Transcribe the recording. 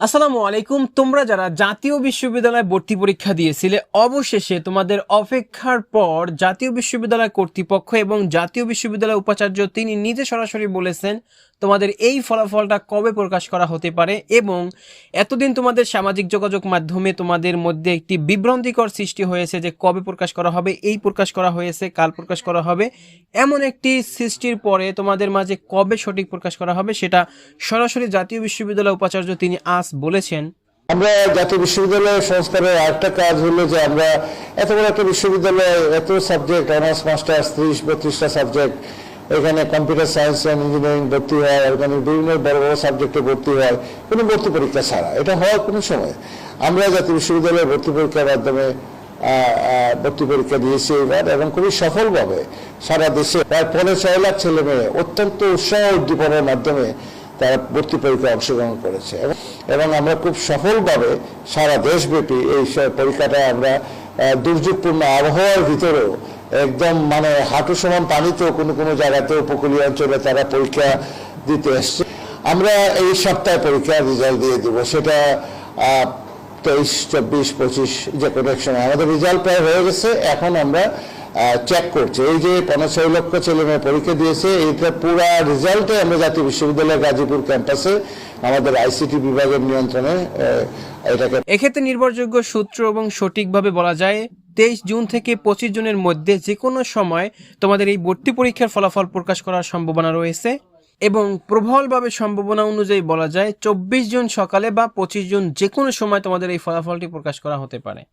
আসসালামু আলাইকুম। তোমরা যারা জাতীয় বিশ্ববিদ্যালয়ে ভর্তি পরীক্ষা দিয়েছিলে, অবশেষে তোমাদের অপেক্ষার পর জাতীয় বিশ্ববিদ্যালয় কর্তৃপক্ষ এবং জাতীয় বিশ্ববিদ্যালয় উপাচার্য তিনি নিজে সরাসরি বলেছেন, তোমাদের এই ফলাফলটা কবে প্রকাশ করা হতে পারে এবং এতদিন তোমাদের সামাজিক যোগাযোগ মাধ্যমে তোমাদের মধ্যে একটি বিভ্রান্তিকর সৃষ্টি হয়েছে যে কবে প্রকাশ করা হবে, এই প্রকাশ করা হয়েছে, কাল প্রকাশ করা হবে। এমন একটি সৃষ্টির পরে তোমাদের মাঝে কবে সঠিক প্রকাশ করা হবে, সেটা সরাসরি জাতীয় বিশ্ববিদ্যালয় উপাচার্য তিনি আজ বলেছেন। আমরা জাতীয় বিশ্ববিদ্যালয় সংস্কারের আরেকটা কাজ হলো যে আমরা এত বড় একটা বিশ্ববিদ্যালয়, এত সাবজেক্ট অনার্স মাস্টার্স ত্রিশ, বত্রিশটা সাবজেক্ট এখানে কম্পিউটার সায়েন্স অ্যান্ড ইঞ্জিনিয়ারিং ভর্তি হয়, এখানে বিভিন্ন বড় বড় সাবজেক্টে ভর্তি হয়, কোনো ভর্তি পরীক্ষা ছাড়া। এটা হওয়ার কোনো সময়। আমরা জাতীয় বিশ্ববিদ্যালয়ে ভর্তি পরীক্ষার মাধ্যমে ভর্তি পরীক্ষা দিয়েছি এবার এবং খুবই সফলভাবে সারা দেশে প্রায় পনেরো ছয় লাখ ছেলে মেয়ে অত্যন্ত উৎসাহ উদ্দীপনার মাধ্যমে তারা ভর্তি পরীক্ষায় অংশগ্রহণ করেছে। এবং- আমরা খুব সফলভাবে সারা দেশব্যাপী এই পরীক্ষাটা আমরা দুর্যোগপূর্ণ আবহাওয়ার ভিতরেও একদম মানে হাঁটু সমান পানিতেও কোনো কোনো জায়গাতে উপকূলীয় অঞ্চলে তারা পরীক্ষা দিতে এসছে। আমরা এই সপ্তাহে পরীক্ষার রেজাল্ট দিয়ে দেবো। সেটা তেইশ, চব্বিশ, পঁচিশ যে কোনো এক সময়। আমাদের রেজাল্ট প্রায় হয়ে গেছে। এখন আমরা চেক করছে। এই যে পনেরো লক্ষ ছেলে মেয়ে পরীক্ষা দিয়েছে, এইটা পুরা রেজাল্টে আমরা জাতীয় বিশ্ববিদ্যালয় গাজীপুর ক্যাম্পাসে আমাদের আইসিটি বিভাগের নিয়ন্ত্রণে এটাকে এক্ষেত্রে নির্ভরযোগ্য সূত্র এবং সঠিকভাবে বলা যায়, তেইশ জুন থেকে পঁচিশ জুনের মধ্যে যে কোনো সময় তোমাদের এই ভর্তি পরীক্ষার ফলাফল প্রকাশ করার সম্ভাবনা রয়েছে এবং প্রবলভাবে সম্ভাবনা অনুযায়ী বলা যায়, চব্বিশ জুন সকালে বা পঁচিশ জুন যে কোনো সময় তোমাদের এই ফলাফলটি প্রকাশ করা হতে পারে।